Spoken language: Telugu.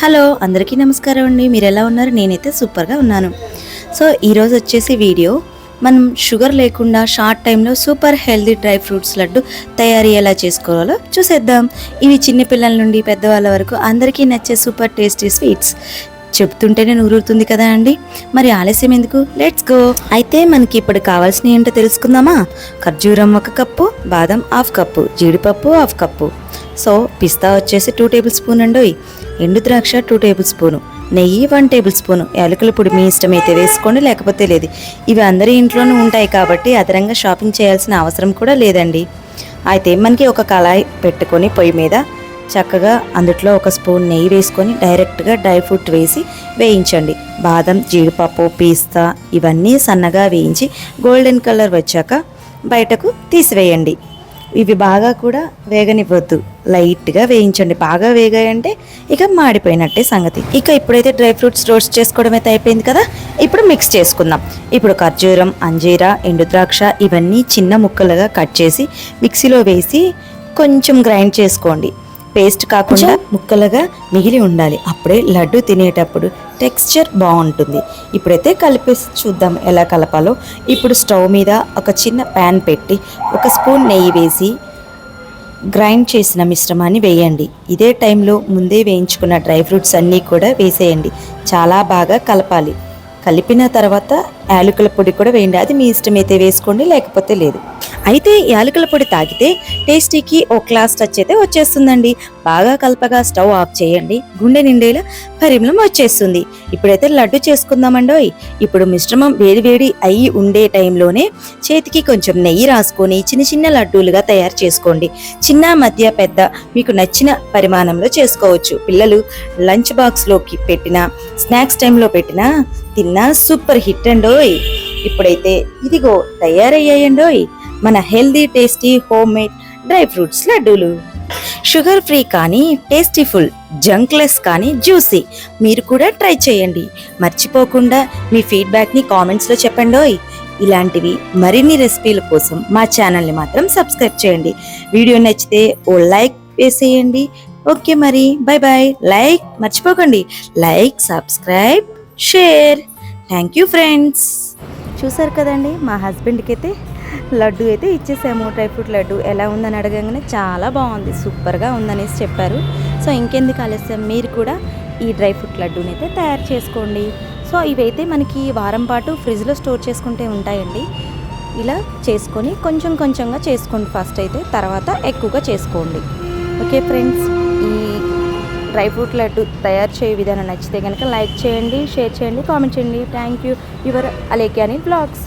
హలో అందరికీ నమస్కారం అండి. మీరు ఎలా ఉన్నారు? నేనైతే సూపర్గా ఉన్నాను. సో ఈరోజు వచ్చేసి వీడియో. మనం షుగర్ లేకుండా షార్ట్ టైంలో super healthy dry fruits laddu తయారీ ఎలా చేసుకోవాలో చూసేద్దాం. ఇవి చిన్నపిల్లల నుండి పెద్దవాళ్ళ వరకు అందరికీ నచ్చే సూపర్ టేస్టీ స్వీట్స్. చెప్తుంటేనే నూరుతుంది కదా అండి. మరి ఆలస్యం ఎందుకు? Let's go. అయితే మనకి ఇప్పుడు కావాల్సినవి ఏంటో తెలుసుకుందామా? ఖర్జూరం ఒక కప్పు బాదం హాఫ్ కప్పు జీడిపప్పు హాఫ్ కప్పు. సో పిస్తా వచ్చేసి టూ టేబుల్ స్పూన్ అండి ఎండు ద్రాక్ష టూ టేబుల్ స్పూను. నెయ్యి వన్ టేబుల్ స్పూను. యాలకుల పొడి మీ ఇష్టమైతే వేసుకోండి లేకపోతే లేదు. ఇవి అందరి ఇంట్లోనూ ఉంటాయి కాబట్టి అదనంగా షాపింగ్ చేయాల్సిన అవసరం కూడా లేదండి. అయితే మనకి ఒక కళాయి పెట్టుకొని పొయ్యి మీద చక్కగా అందుట్లో ఒక స్పూన్ నెయ్యి వేసుకొని డైరెక్ట్గా డ్రై ఫ్రూట్ వేసి వేయించండి. బాదం జీడిపప్పు పిస్తా ఇవన్నీ సన్నగా వేయించి గోల్డెన్ కలర్ వచ్చాక బయటకు తీసివేయండి. ఇవి బాగా కూడా వేగనివ్వద్దు. లైట్గా వేయించండి. బాగా వేగాయంటే ఇక మాడిపోయినట్టే సంగతి. ఇక ఇప్పుడైతే డ్రై ఫ్రూట్స్ రోస్ట్ చేసుకోవడం అయితే అయిపోయింది కదా? ఇప్పుడు మిక్స్ చేసుకుందాం. ఇప్పుడు ఖర్జూరం అంజీరా ఎండు ద్రాక్ష ఇవన్నీ చిన్న ముక్కలుగా కట్ చేసి మిక్సీలో వేసి కొంచెం గ్రైండ్ చేసుకోండి. పేస్ట్ కాకుండా ముక్కలుగా మిగిలి ఉండాలి. అప్పుడే లడ్డు తినేటప్పుడు టెక్స్చర్ బాగుంటుంది. ఇప్పుడైతే కలిపేసి చూద్దాం ఎలా కలపాలో. ఇప్పుడు స్టవ్ మీద ఒక చిన్న ప్యాన్ పెట్టి ఒక స్పూన్ నెయ్యి వేసి గ్రైండ్ చేసిన మిశ్రమాన్ని వేయండి. ఇదే టైంలో ముందే వేయించుకున్న డ్రై ఫ్రూట్స్ అన్నీ కూడా వేసేయండి. చాలా బాగా కలపాలి. కలిపిన తర్వాత యాలకుల పొడి కూడా వేయండి. అది మీ ఇష్టమైతే వేసుకోండి లేకపోతే లేదు. అయితే యాలకుల పొడి తాగితే టేస్టీకి ఓ క్లాస్ టచ్ అయితే వచ్చేస్తుందండి. బాగా కలపగా స్టవ్ ఆఫ్ చేయండి. గుండె నిండేలా పరిమళం వచ్చేస్తుంది. ఇప్పుడైతే లడ్డు చేసుకుందామండోయ్. ఇప్పుడు మిశ్రమం వేడివేడి అయ్యి ఉండే టైంలోనే చేతికి కొంచెం నెయ్యి రాసుకొని చిన్న చిన్న లడ్డూలుగా తయారు చేసుకోండి. చిన్న మధ్య పెద్ద మీకు నచ్చిన పరిమాణంలో చేసుకోవచ్చు. పిల్లలు లంచ్ బాక్స్లోకి పెట్టిన స్నాక్స్ టైంలో పెట్టినా తిన్నా సూపర్ హిట్ అండోయ్. ఇప్పుడైతే ఇదిగో తయారయ్యాయండోయ్. మన healthy tasty homemade dry fruits లడ్డూలు. షుగర్ ఫ్రీ కానీ టేస్టీఫుల్ జంక్లెస్ కానీ జ్యూసీ మీరు కూడా ట్రై చేయండి. మర్చిపోకుండా మీ ఫీడ్బ్యాక్ని కామెంట్స్లో చెప్పండి ఇలాంటివి మరిన్ని రెసిపీల కోసం మా ఛానల్ని మాత్రం సబ్స్క్రైబ్ చేయండి. వీడియో నచ్చితే ఓ లైక్ వేసేయండి. ఓకే మరి బాయ్ బాయ్ లైక్ మర్చిపోకండి. Like subscribe share. Thank you friends. చూసారు కదండి మా హస్బెండ్కి అయితే లడ్డు అయితే ఇచ్చేసాము డ్రై ఫ్రూట్ లడ్డు. ఎలా ఉందని అడగగానే చాలా బాగుంది సూపర్గా ఉందనేసి చెప్పారు. సో ఇంకెందుకు ఆలస్యం? మీరు కూడా ఈ డ్రై ఫ్రూట్ లడ్డూని అయితే తయారు చేసుకోండి. సో ఇవైతే మనకి వారం పాటు ఫ్రిడ్జ్లో స్టోర్ చేసుకుంటే ఉంటాయండి. ఇలా చేసుకొని కొంచెం కొంచెంగా చేసుకోండి ఫస్ట్ అయితే తర్వాత ఎక్కువగా చేసుకోండి. ఓకే ఫ్రెండ్స్ ఈ డ్రై ఫ్రూట్ లడ్డు తయారు చేయ విధానం నచ్చితే కనుక లైక్ చేయండి షేర్ చేయండి కామెంట్ చేయండి. Thank you. యువర్ అలేక్యాని బ్లాగ్స్.